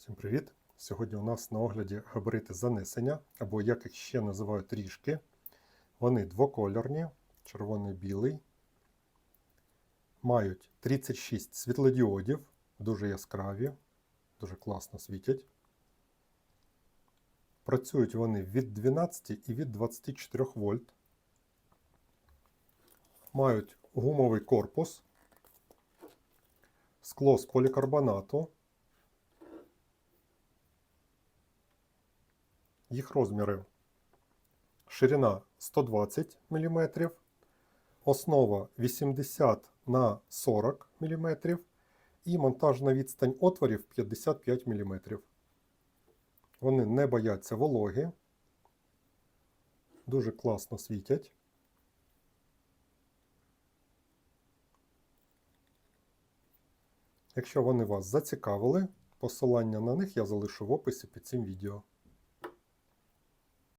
Всім привіт! Сьогодні у нас на огляді габарити занесення, або як їх ще називають ріжки. Вони двокольорні, червоний білий. Мають 36 світлодіодів, дуже яскраві, дуже класно світять. Працюють вони від 12 і від 24 вольт. Мають гумовий корпус, скло з полікарбонату. Їх розміри ширина 120 мм, основа 80 на 40 мм і монтажна відстань отворів 55 мм. Вони не бояться вологи, дуже класно світять. Якщо вони вас зацікавили, посилання на них я залишу в описі під цим відео.